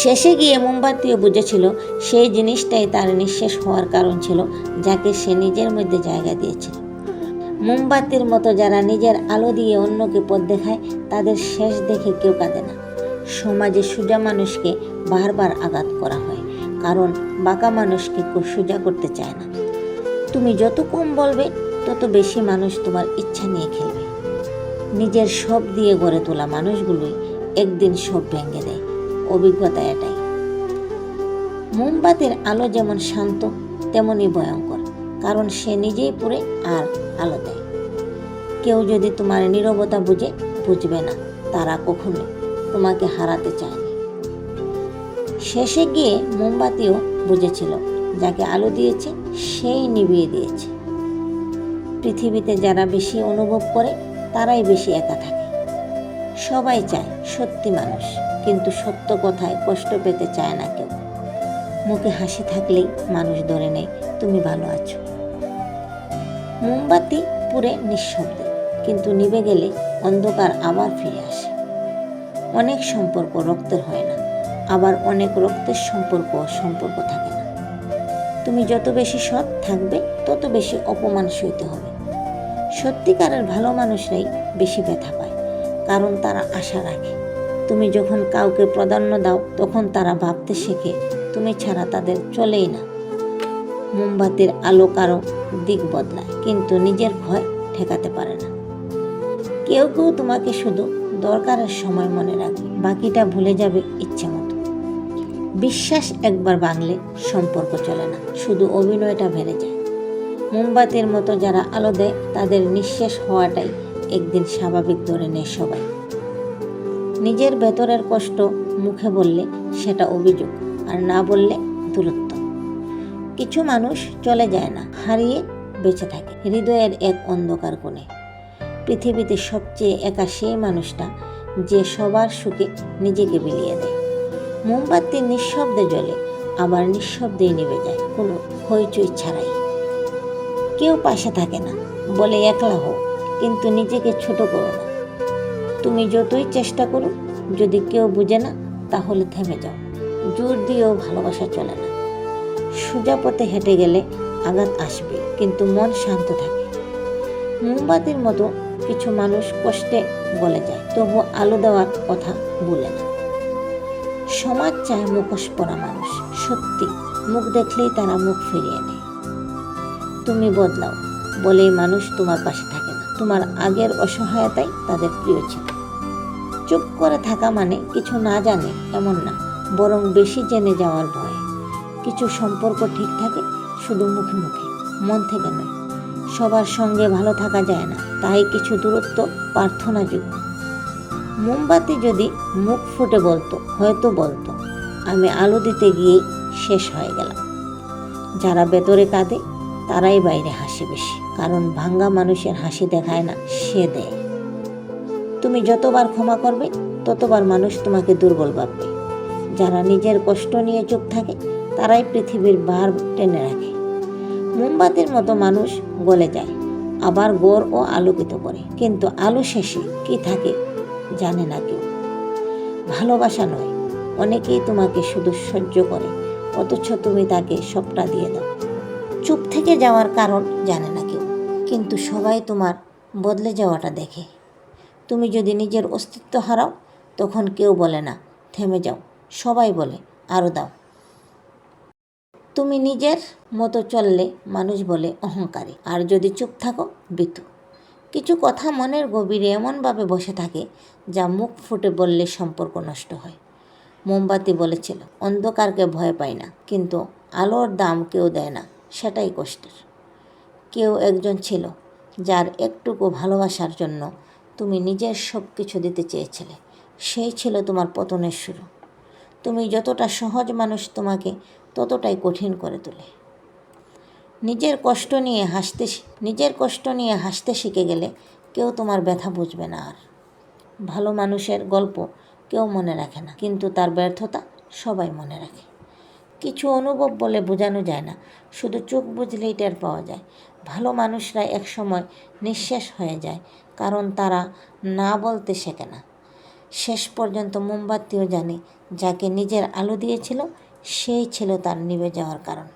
শেষে গিয়ে মোমবাতিও বুঝেছিল সেই জিনিসটাই তার নিঃশেষ হওয়ার কারণ ছিল, যাকে সে নিজের মধ্যে জায়গা দিয়েছিল। মোমবাতির মতো যারা নিজের আলো দিয়ে অন্যকে পথ দেখায়, তাদের শেষ দেখে কেউ কাঁদে না। সমাজে সোজা মানুষকে বারবার আঘাত করা হয়, কারণ বাঁকা মানুষকে কেউ সোজা করতে চায় না। তুমি যত কম বলবে, তত বেশি মানুষ তোমার ইচ্ছা নিয়ে খেলবে। নিজের সব দিয়ে গড়ে তোলা মানুষগুলোই একদিন সব ভেঙে দেয়। অভিজ্ঞতা এটাই। মোমবাতির আলো যেমন শান্ত তেমনই ভয়ঙ্কর, কারণ সে নিজেই পুড়ে আর আলো দেয়। কেউ যদি তোমার নীরবতা বুঝে, বুঝবে না, তারা কখনো তোমাকে হারাতে চায়নি। শেষে গিয়ে মোমবাতিও বুঝেছিল, যাকে আলো দিয়েছে, সেই নিভিয়ে দিয়েছে। পৃথিবীতে যারা বেশি অনুভব করে, তারাই বেশি একা থাকে। সবাই চায় সত্যি মানুষ। কিন্তু সত্য কথায় কষ্ট পেতে চায় না কেউ। মুখে হাসি থাকলেই মানুষ ধরে নেয়, তুমি ভালো আছো। মোমবাতি পুরে নিঃশব্দে, কিন্তু নিভে গেলে অন্ধকার আবার ফিরে আসে। অনেক সম্পর্ক রক্তের হয় না, আবার অনেক রক্তের সম্পর্ক সম্পর্ক থাকে না। তুমি যত বেশি সৎ থাকবে, তত বেশি অপমান সইতে হবে। সত্যিকারের ভালো মানুষরাই বেশি ব্যথা পায়, কারণ তারা আশা রাখে। তুমি যখন কাউকে প্রাধান্য দাও, তখন তারা ভাবতে শেখে, তুমি ছাড়া তাদের চলেই না। মোমবাতির আলো কারও দিক বদলায়, কিন্তু নিজের ভয় ঠেকাতে পারে না। কেউ কেউ তোমাকে শুধু দরকারের সময় মনে রাখবে বাকিটা ভুলে যাবে ইচ্ছে মতো। বিশ্বাস একবার ভাঙলে সম্পর্ক চলে না, শুধু অভিনয়টা বেড়ে যায়। মোমবাতির মতো যারা আলো দেয়, তাদের নিঃশেষ হওয়াটাই একদিন স্বাভাবিক ধরে নেয় সবাই। নিজের ভেতরের কষ্ট মুখে বললে সেটা অভিযোগ আর না বললে দূরত্ব। কিছু মানুষ চলে যায় না, হারিয়ে বেঁচে থাকে। হৃদয়ের এক অন্ধকার কোণে। পৃথিবীতে সবচেয়ে একা সেই মানুষটা যে সবার সুখে নিজেকে বিলিয়ে দেয়। মোমবাতি নিঃশব্দে জ্বলে, আবার নিঃশব্দেই নেমে যায়। কোনো হইচই ছাড়াই। কেউ পাশে থাকে না বলে একলা হোক, কিন্তু নিজেকে ছোট করো না। তুমি যতই চেষ্টা করো, যদি কেউ বুঝে না, তাহলে থেমে যাও। জোর দিয়েও ভালোবাসা চলে না। সোজা পথে হেঁটে গেলে আঘাত আসবে, কিন্তু মন শান্ত থাকে। মোমবাতির মতো কিছু মানুষ কষ্টে বলে যায়, তবু আলো দেওয়ার কথা বলে না। সমাজ চায় মুখোশ পরা মানুষ, সত্যি, মুখ দেখলেই তারা মুখ ফিরিয়ে নেয়। তুমি বদলাও, বলেই মানুষ তোমার পাশে থাকে। তোমার আগের অসহায়তাই তাদের প্রিয় ছিল। চুপ করে থাকা মানে কিছু না জানে এমন না, বরং বেশি জেনে যাওয়ার ভয়। কিছু সম্পর্ক ঠিক থাকে শুধু মুখে মুখে, মন থেকে নয়। সবার সঙ্গে ভালো থাকা যায় না, তাই কিছু দূরত্ব প্রার্থনাযোগ্য মোমবাতি যদি মুখ ফুটে বলতো, হয়তো বলতো, আমি আলো দিতে গিয়েই শেষ হয়ে গেলাম। যারা ভেতরে কাঁদে, তারাই বাইরে হাসি বেশি। কারণ ভাঙ্গা মানুষের হাসি দেখায় না, সে দেয়। তুমি যতবার ক্ষমা করবে, ততবার মানুষ তোমাকে দুর্বল ভাববে। যারা নিজের কষ্ট নিয়ে চুপ থাকে, তারাই পৃথিবীর বার টেনে রাখে। মোমবাতির মতো মানুষ গলে যায়, আবার গোর ও আলোকিত করে। কিন্তু আলো শেষে কি থাকে, জানে না কেউ। ভালোবাসা নয়, অনেকেই তোমাকে শুধু সহ্য করে, অথচ তুমি তাকে সবটা দিয়ে দাও। চুপ থেকে যাওয়ার কারণ জানে না কিন্তু সবাই তোমার বদলে যাওয়াটা দেখে। তুমি যদি নিজের অস্তিত্ব হারাও, তখন কেউ বলে না, থেমে যাও। সবাই বলে আরও দাও। তুমি নিজের মতো চললে মানুষ বলে অহংকারী, আর যদি চুপ থাকো, বিতু। কিছু কথা মনের গভীরে এমনভাবে বসে থাকে, যা মুখ ফুটে বললে সম্পর্ক নষ্ট হয়। মোমবাতি বলেছিল, অন্ধকারকে ভয় পায় না, কিন্তু আলোর দাম কেউ দেয় না, সেটাই কষ্টের। কেউ একজন ছিল যার একটুকু ভালোবাসার জন্য তুমি নিজের সব কিছু দিতে চেয়েছিলে। সেই ছিল তোমার পতনের শুরু। তুমি যতটা সহজ মানুষ তোমাকে ততটাই কঠিন করে তোলে। নিজের কষ্ট নিয়ে হাসতে নিজের কষ্ট নিয়ে হাসতে শিখে গেলে কেউ তোমার ব্যথা বুঝবে না আর। ভালো মানুষের গল্প কেউ মনে রাখে না, কিন্তু তার ব্যর্থতা সবাই মনে রাখে। কিছু অনুভব বলে বোঝানো যায় না, শুধু চোখ বুঝলেই টের পাওয়া যায়। ভালো মানুষরা একসময় নিঃশ্বাস হয়ে যায়, কারণ তারা না বলতে শেখে না। শেষ পর্যন্ত মোমবাতিও জানে, যাকে নিজের আলো দিয়েছিল, সেই ছিল তার নিভে যাওয়ার কারণ।